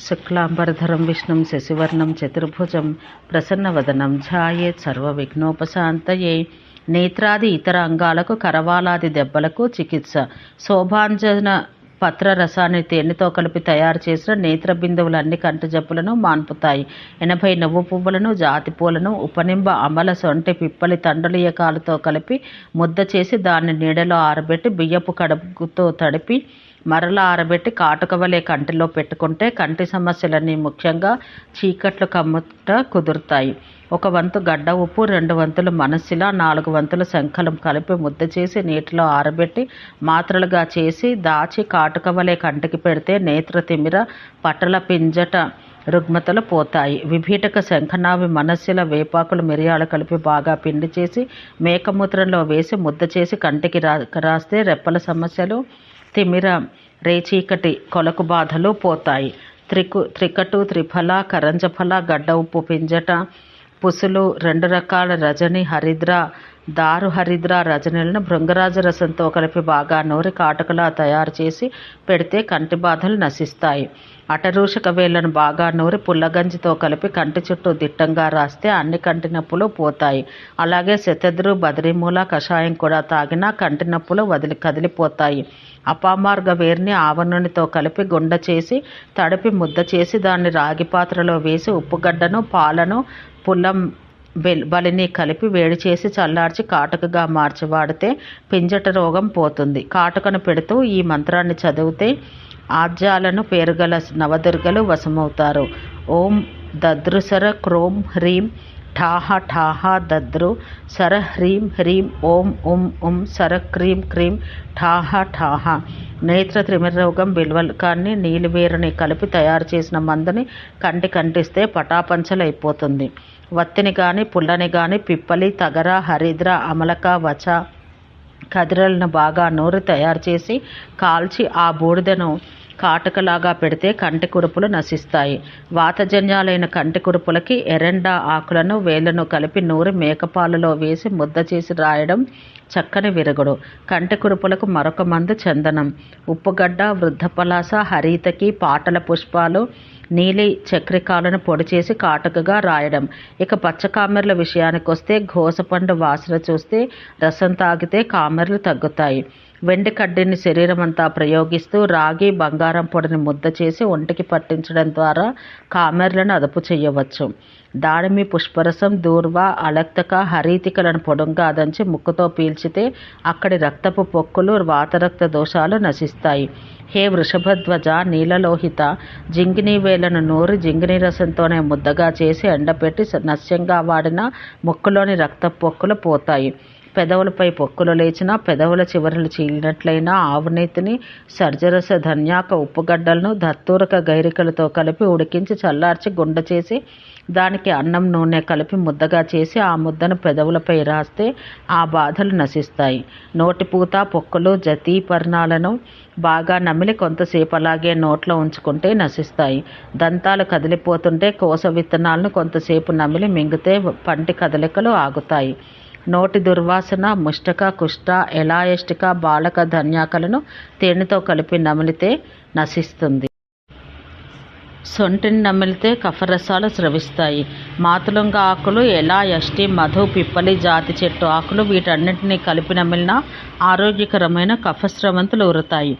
శుక్లాంబరధరం విష్ణుం శశివర్ణం చతుర్భుజం ప్రసన్నవదనం ఝాయేత్ సర్వవిఘ్నోపశాంతయే. నేత్రాది ఇతర అంగాలకు కరవాలాది దెబ్బలకు చికిత్స. శోభాంజన పత్ర రసాన్ని తేనెతో కలిపి తయారు చేసిన నేత్ర బిందువులు అన్ని కంటి జబ్బులను మాన్పుతాయి. ఎనభై నువ్వు పువ్వులను జాతి పూలను ఉపనింబ అమల సొంటి పిప్పలి తండలియకాలతో కలిపి ముద్ద చేసి దాన్ని నీడలో ఆరబెట్టి బియ్యపు కడుపుతో తడిపి మరల ఆరబెట్టి కాటుక వలె కంటిలో పెట్టుకుంటే కంటి సమస్యలన్నీ ముఖ్యంగా చీకట్లు కమ్ముట కుదురుతాయి. ఒక వంతు గడ్డ ఉప్పు రెండు వంతులు మనసిల నాలుగు వంతులు శంఖలం కలిపి ముద్ద చేసి నీటిలో ఆరబెట్టి మాత్రలుగా చేసి దాచి కాటుక వలె కంటికి పెడితే నేత్ర తిమిర పట్టల పింజట రుగ్మతలు పోతాయి. విభీటక శంఖనావి మనస్సుల వేపాకులు మిరియాలు కలిపి బాగా పిండి చేసి మేకమూత్రంలో వేసి ముద్ద చేసి కంటికి రా రాస్తే రెప్పల సమస్యలు తిమిర రేచీకటి కొలకు బాధలు పోతాయి. త్రికు త్రికటు త్రిఫల కరంజఫల గడ్డ ఉప్పు పింజట పుసులు రెండు రకాల రజని హరిద్ర దారు హరిద్ర రజనీలను భృంగరాజ రసంతో కలిపి బాగా నూరి కాటకలా తయారు చేసి పెడితే కంటి బాధలు నశిస్తాయి. అటరూషక వేళ్ళను బాగా నూరి పుల్లగంజితో కలిపి కంటి చుట్టూ దిట్టంగా రాస్తే అన్ని కంటి నొప్పులు పోతాయి. అలాగే శతద్రు బద్రీమూల కషాయం కూడా తాగినా కంటి నొప్పులు వదిలి కదిలిపోతాయి. అపామార్గ వేర్ని ఆవనూనెతో కలిపి గుండ చేసి తడిపి ముద్ద చేసి దాన్ని రాగి పాత్రలో వేసి ఉప్పుగడ్డను పాలను పుల్లం బలిని కలిపి వేడి చేసి చల్లార్చి కాటుకగా మార్చి వాడితే పింజట రోగం పోతుంది. కాటుకను పెడుతూ ఈ మంత్రాన్ని చదివితే ఆజ్యాలను పేరుగల నవదుర్గలు వశమవుతారు. ఓం దద్రుసర క్రోం హ్రీం ఠాహ ఠాహ దద్రు సర హ్రీం హ్రీం ఓం ఉం ఉం సర క్రీం క్రీం ఠాహ ఠాహ. నేత్ర త్రిమిర రోగం బిల్వల్కాన్ని నీలివేరుని కలిపి తయారు చేసిన మందుని కంటి కంటిస్తే పటాపంచలైపోతుంది. వత్తిని కానీ పుల్లని కానీ పిప్పలి తగర హరిద్ర అమలక వచ కదిరలను బాగా నూరి తయారు చేసి కాల్చి ఆ బూడిదను కాటుకలాగా పెడితే కంటి కురుపులు నశిస్తాయి. వాతజన్యాలైన కంటి కురుపులకి ఎరెండా ఆకులను వేళ్ళను కలిపి నూరి మేకపాలలో వేసి ముద్ద చేసి రాయడం చక్కని విరుగుడు. కంటి కురుపులకు మరొక మందు చందనం. ఉప్పుగడ్డ వృద్ధపలాస హరితకి పాటల పుష్పాలు నీలి చక్రికాలను పొడి చేసి కాటకగా రాయడం. ఇక పచ్చ కామెర్ల విషయానికి వస్తే ఘోసపండు వాసన చూస్తే రసం తాగితే కామెర్లు తగ్గుతాయి. వెండి కడ్డీని శరీరం అంతా ప్రయోగిస్తూ రాగి బంగారం పొడిని ముద్ద చేసి ఒంటికి పట్టించడం ద్వారా కామెర్లను అదుపు చేయవచ్చు. దాడిమి పుష్పరసం దూర్వ అలక్తక హరీతికలను పొడుంగా దంచి ముక్కుతో పీల్చితే అక్కడి రక్తపు పొక్కులు వాతరక్త దోషాలు నశిస్తాయి. హే వృషభధ్వజ నీలలోహిత జింగినీ వేలను నూరి జింగిని రసంతోనే ముద్దగా చేసి ఎండపెట్టి నశ్యంగా వాడిన ముక్కులోని రక్త పొక్కులు పోతాయి. పెదవులపై పొక్కులు లేచినా పెదవుల చివరలు చీలినట్లయినా ఆవునీతిని సర్జరస ధన్యాక ఉప్పుగడ్డలను దత్తూరక గైరికలతో కలిపి ఉడికించి చల్లార్చి గుండ చేసి దానికి అన్నం నూనె కలిపి ముద్దగా చేసి ఆ ముద్దను పెదవులపై రాస్తే ఆ బాధలు నశిస్తాయి. నోటిపూత పొక్కలు జతి పర్ణాలను బాగా నమిలి కొంతసేపు అలాగే నోట్లో ఉంచుకుంటే నశిస్తాయి. దంతాలు కదిలిపోతుంటే కోస విత్తనాలను కొంతసేపు నమిలి మింగితే పంటి కదలికలు ఆగుతాయి. నోటి దుర్వాసన ముష్టక కుష్ట ఎలాయష్టిక బాలక ధన్యాకలను తేనెతో కలిపి నమిలితే నశిస్తుంది. సొంటిని నమిలితే కఫరసాలు స్రవిస్తాయి. మాతులంగ ఆకులు ఎలా యష్టి మధు పిప్పలి జాతి చెట్టు ఆకులు వీటన్నింటినీ కలిపి నమిలినా ఆరోగ్యకరమైన కఫస్రవంతులు ఉరుతాయి.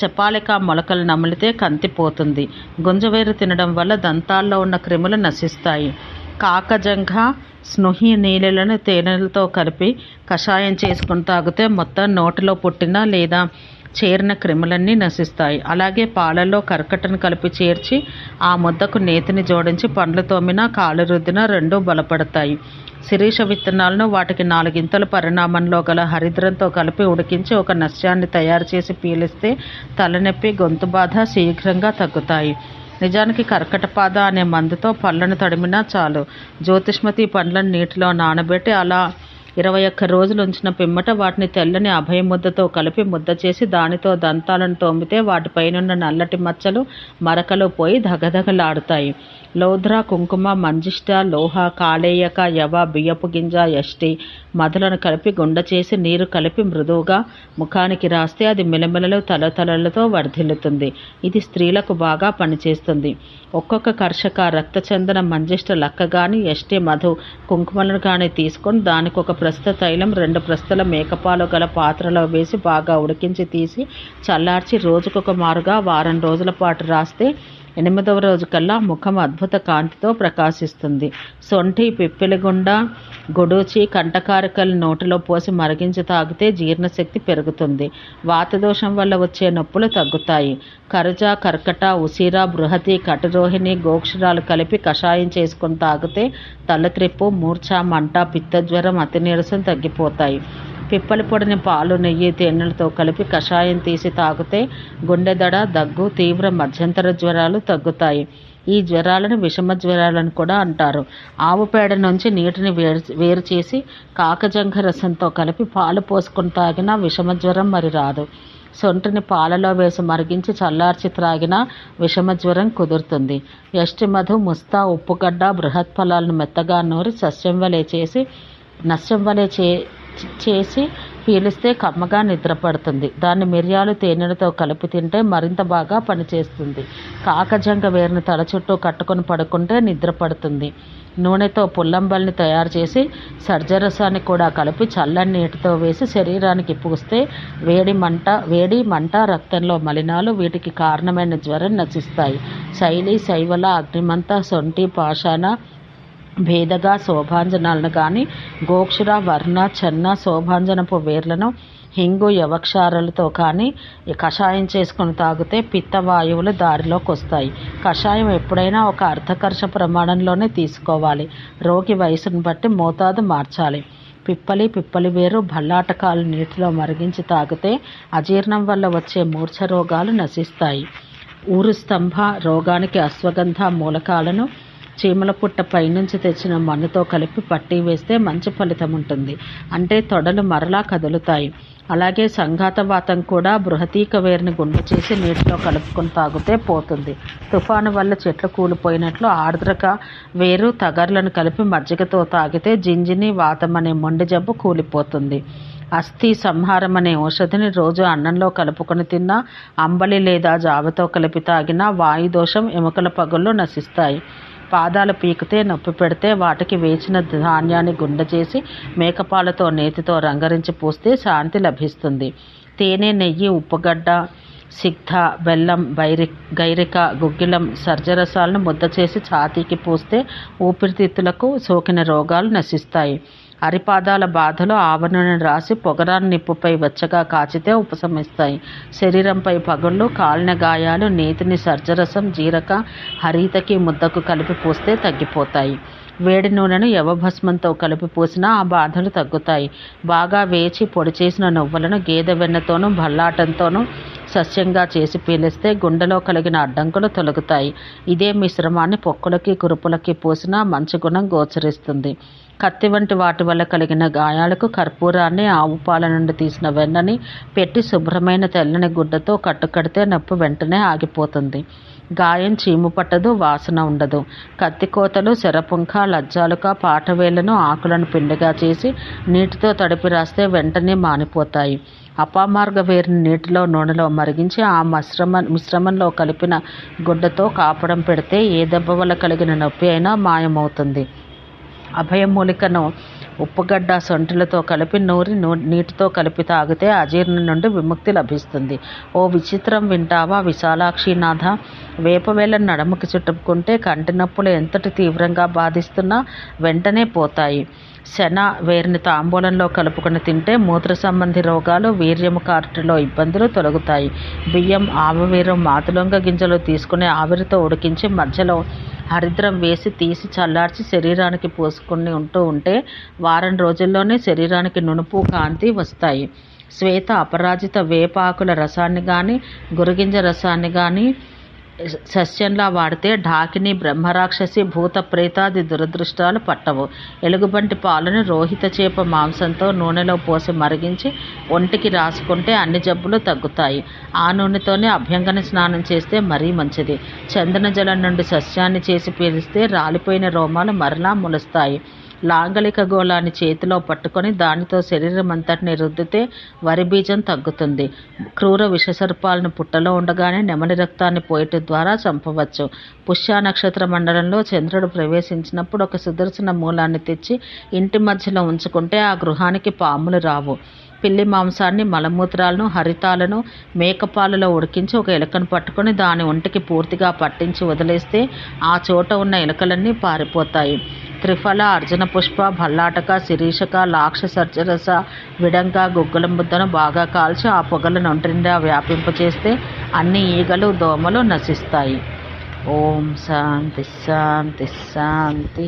శపాలిక మొలకలు నమిలితే కంతిపోతుంది గుంజవేరు తినడం వల్ల దంతాల్లో ఉన్న క్రిములు నశిస్తాయి. కాకజంఘ స్నుహి నీళ్ళలను తేనెలతో కలిపి కషాయం చేసుకుని తాగితే మొత్తం నోటిలో పుట్టిన లేదా చేరిన క్రిములన్నీ నశిస్తాయి. అలాగే పాలల్లో కర్కటను కలిపి చేర్చి ఆ ముద్దకు నేతిని జోడించి పండ్లు తోమినా కాలు రుద్దినా రెండూ బలపడతాయి. శిరీష విత్తనాలను వాటికి నాలుగింతల పరిణామంలో గల హరిద్రంతో కలిపి ఉడికించి ఒక నశ్యాన్ని తయారు చేసి పీలిస్తే తలనొప్పి గొంతు బాధ శీఘ్రంగా తగ్గుతాయి. నిజానికి కర్కటపాద అనే మందుతో పళ్ళను తడిమినా చాలు. జ్యోతిష్మతి పండ్లను నీటిలో నానబెట్టి అలా ఇరవై ఒక్క రోజులు ఉంచిన పిమ్మట వాటిని తెల్లని అభయ ముద్దతో కలిపి ముద్ద చేసి దానితో దంతాలను తోమితే వాటిపైనున్న నల్లటి మచ్చలు మరకలు పోయి ధగధగలాడుతాయి. లౌధ్ర కుంకుమ మంజిష్ట లోహ కాళేయక యవ బియ్యపు గింజ యష్టి మధులను కలిపి గుండ చేసి నీరు కలిపి మృదువుగా ముఖానికి రాస్తే అది మిలమిలలు తలతలలతో వర్ధిల్లుతుంది. ఇది స్త్రీలకు బాగా పనిచేస్తుంది. ఒక్కొక్క కర్షక రక్తచందన మంజిష్ట లక్క కానీ యష్టి మధు కుంకుమలను కానీ తీసుకొని దానికి ఒక ప్రస్తుత తైలం రెండు ప్రస్తల మేకపాలు గల పాత్రలో వేసి బాగా ఉడికించి తీసి చల్లార్చి రోజుకొక మారుగా వారం రోజుల పాటు రాస్తే ఎనిమిదవ రోజు కల్లా ముఖం అద్భుత కాంతితో ప్రకాశిస్తుంది. సొంఠి పిప్పిలిగుండ గొడూచి కంటకారకలు నోటిలో పోసి మరిగించి తాగితే జీర్ణశక్తి పెరుగుతుంది. వాతదోషం వల్ల వచ్చే నొప్పులు తగ్గుతాయి. కరజ కర్కట ఉసిర బృహతి కటరోహిణి గోక్షరాలు కలిపి కషాయం చేసుకొని తాగితే తలత్రిప్పు మూర్ఛ మంట పిత్తజ్వరం అతి నీరసం తగ్గిపోతాయి. పిప్పలి పొడిని పాలు నెయ్యి తేనెలతో కలిపి కషాయం తీసి తాగితే గుండెదడ దగ్గు తీవ్ర మధ్యంతర జ్వరాలు తగ్గుతాయి. ఈ జ్వరాలను విషమ జ్వరాలను కూడా అంటారు. ఆవు పేడ నుంచి నీటిని వేరు వేరు చేసి కాకజంఘ రసంతో కలిపి పాలు పోసుకొని తాగినా విషమ జ్వరం మరి రాదు. సొంటిని పాలలో వేసి మరిగించి చల్లార్చి త్రాగినా విషమ జ్వరం కుదురుతుంది. యష్టి మధు ముస్తా ఉప్పుగడ్డ బృహత్ ఫలాలను మెత్తగా నూరి సస్యం వలె చేసి నస్యం వలె చే చేసి పీలిస్తే కమ్మగా నిద్రపడుతుంది. దాన్ని మిరియాలు తేనెలతో కలిపి తింటే మరింత బాగా పనిచేస్తుంది. కాకజంగ వేరుని తల చుట్టూ కట్టుకొని పడుకుంటే నిద్రపడుతుంది. నూనెతో పుల్లంబల్ని తయారు చేసి సర్జరసాన్ని కూడా కలిపి చల్లని నీటితో వేసి శరీరానికి పూస్తే వేడి మంట వేడి మంట రక్తంలో మలినాలు వీటికి కారణమైన జ్వరం నశిస్తాయి. శైలి శైవల అగ్నిమంత సొంటి పాషాణ భేదగా శోభాంజనాలను కానీ గోక్షుర వర్ణ చెన్న శోభాంజనపు వేర్లను హింగు యవక్షారలతో కానీ కషాయం చేసుకొని తాగితే పిత్తవాయువులు దారిలోకి వస్తాయి కషాయం ఎప్పుడైనా ఒక అర్ధకర్ష ప్రమాణంలోనే తీసుకోవాలి. రోగి వయసును బట్టి మోతాదు మార్చాలి. పిప్పలి పిప్పలి వేరు భల్లాటకాలు నీటిలో మరిగించి తాగితే అజీర్ణం వల్ల వచ్చే మూర్ఛ రోగాలు నశిస్తాయి. ఊరు స్తంభ రోగానికి అశ్వగంధ మూలకాలను చీమల పుట్ట పైనుంచి తెచ్చిన మన్నుతో కలిపి పట్టి వేస్తే మంచి ఫలితం ఉంటుంది. అంటే తొడలు మరలా కదులుతాయి. అలాగే సంఘాతవాతం కూడా బృహతీక వేరుని గుండె చేసి నీటిలో కలుపుకొని తాగితే పోతుంది. తుఫాను వల్ల చెట్లు కూలిపోయినట్లు ఆర్ద్రక వేరు తగర్లను కలిపి మజ్జిగతో తాగితే జింజిని వాతం అనే మొండి జబ్బు కూలిపోతుంది. అస్థి సంహారం అనే ఔషధిని రోజు అన్నంలో కలుపుకొని తిన్నా అంబలి లేదా జావతో కలిపి తాగినా వాయుదోషం ఎముకల పగుళ్ళు నశిస్తాయి. పాదాలు పీకితే నొప్పి పెడితే వాటికి వేచిన ధాన్యాన్ని గుండె చేసి మేకపాలతో నేతితో రంగరించి పూస్తే శాంతి లభిస్తుంది. తేనె నెయ్యి ఉప్పుగడ్డ సిగ్ధ బెల్లం బైరి గైరిక గుగ్గిలం సర్జరసాలను ముద్ద చేసి ఛాతీకి పూస్తే ఊపిరితిత్తులకు సోకిన రోగాలు నశిస్తాయి. అరిపాదాల బాధలు ఆవరణను రాసి పొగరాన్ని నిప్పుపై వెచ్చగా కాచితే ఉపశమిస్తాయి. శరీరంపై పగుళ్ళు కాలిన గాయాలు నేతిని సర్జరసం జీరక హరితకి ముద్దకు కలిపి పూస్తే తగ్గిపోతాయి. వేడి నూనెను యవభస్మంతో కలిపి పూసినా ఆ బాధలు తగ్గుతాయి. బాగా వేచి పొడి చేసిన నువ్వులను గేదె వెన్నతోనూ భల్లాటంతోనూ సస్యంగా చేసి పీలిస్తే గుండెలో కలిగిన అడ్డంకులు తొలగుతాయి. ఇదే మిశ్రమాన్ని పొక్కులకి కురుపులకి పూసినా మంచి గుణం గోచరిస్తుంది. కత్తి వంటి వాటి వల్ల కలిగిన గాయాలకు కర్పూరాన్ని ఆవు పాల నుండి తీసిన వెన్నని పెట్టి శుభ్రమైన తెల్లని గుడ్డతో కట్టుకడితే నొప్పి వెంటనే ఆగిపోతుంది. గాయం చీము పట్టదు వాసన ఉండదు. కత్తికోతలు శరపుంఖ లజ్జాలుక పాటవేళ్ళను ఆకులను పిండిగా చేసి నీటితో తడిపి రాస్తే వెంటనే మానిపోతాయి. అపామార్గ వేరిని నీటిలో నూనెలో మరిగించి ఆ మిశ్రమ మిశ్రమంలో కలిపిన గుడ్డతో కాపడం పెడితే ఏ దెబ్బ వల్ల కలిగిన నొప్పి అయినా మాయమవుతుంది. అభయమూలికను ఉప్పుగడ్డ సొంటిలతో కలిపి నూరి నూ నీటితో కలిపి తాగితే అజీర్ణం నుండి విముక్తి లభిస్తుంది. ఓ విచిత్రం వింటావా విశాలాక్షినాథ వేపవేళ నడముకి చుట్టుకుంటే కంటి నొప్పులు ఎంతటి తీవ్రంగా బాధిస్తున్నా వెంటనే పోతాయి. శన వేరిని తాంబూలంలో కలుపుకొని తింటే మూత్ర సంబంధి రోగాలు వీర్యము కార్టులో ఇబ్బందులు తొలగుతాయి. బియ్యం ఆవవీరం మాతులొంగ గింజలు తీసుకుని ఆవిరితో ఉడికించి మధ్యలో హరిద్రం వేసి తీసి చల్లార్చి శరీరానికి పోసుకుని ఉంటూ ఉంటే వారం రోజుల్లోనే శరీరానికి నునుపు కాంతి వస్తాయి. శ్వేత అపరాజిత వేపాకుల రసాన్ని కానీ గురిగింజ రసాన్ని కానీ సస్యంలా వాడితే ఢాకిని బ్రహ్మరాక్షసి భూత ప్రేతాది దురదృష్టాలు పట్టవు. ఎలుగుబంటి పాలను రోహిత చేప మాంసంతో నూనెలో పోసి మరిగించి ఒంటికి రాసుకుంటే అన్ని జబ్బులు తగ్గుతాయి. ఆ నూనెతోనే అభ్యంగన స్నానం చేస్తే మరీ మంచిది. చందన జలం నుండి సస్యాన్ని చేసి పీలిస్తే రాలిపోయిన రోమాలు మరలా మొలుస్తాయి. లాంగలిక గోళాన్ని చేతిలో పట్టుకొని దానితో శరీరం అంతటిని రుద్దితే వరి బీజం తగ్గుతుంది. క్రూర విషసర్పాలను పుట్టలో ఉండగానే నెమలి రక్తాన్ని పోయటం ద్వారా చంపవచ్చు. పుష్య నక్షత్ర మండలంలో చంద్రుడు ప్రవేశించినప్పుడు ఒక సుదర్శన మూలాన్ని తెచ్చి ఇంటి మధ్యలో ఉంచుకుంటే ఆ గృహానికి పాములు రావు. పిల్లి మాంసాన్ని మలమూత్రాలను హరితాలను మేకపాలలో ఉడికించి ఒక ఎలుకను పట్టుకొని దాని ఒంటికి పూర్తిగా పట్టించి వదిలేస్తే ఆ చోట ఉన్న ఎలుకలన్నీ పారిపోతాయి. త్రిఫల అర్జున పుష్ప భల్లాటక శిరీషక లాక్ష సర్జరస విడంక గుగ్గుల ముద్దను బాగా కాల్చి ఆ పొగలను ఒంటిండా వ్యాపింపచేస్తే అన్ని ఈగలు దోమలు నశిస్తాయి. ఓం శాంతి శాంతి శాంతి.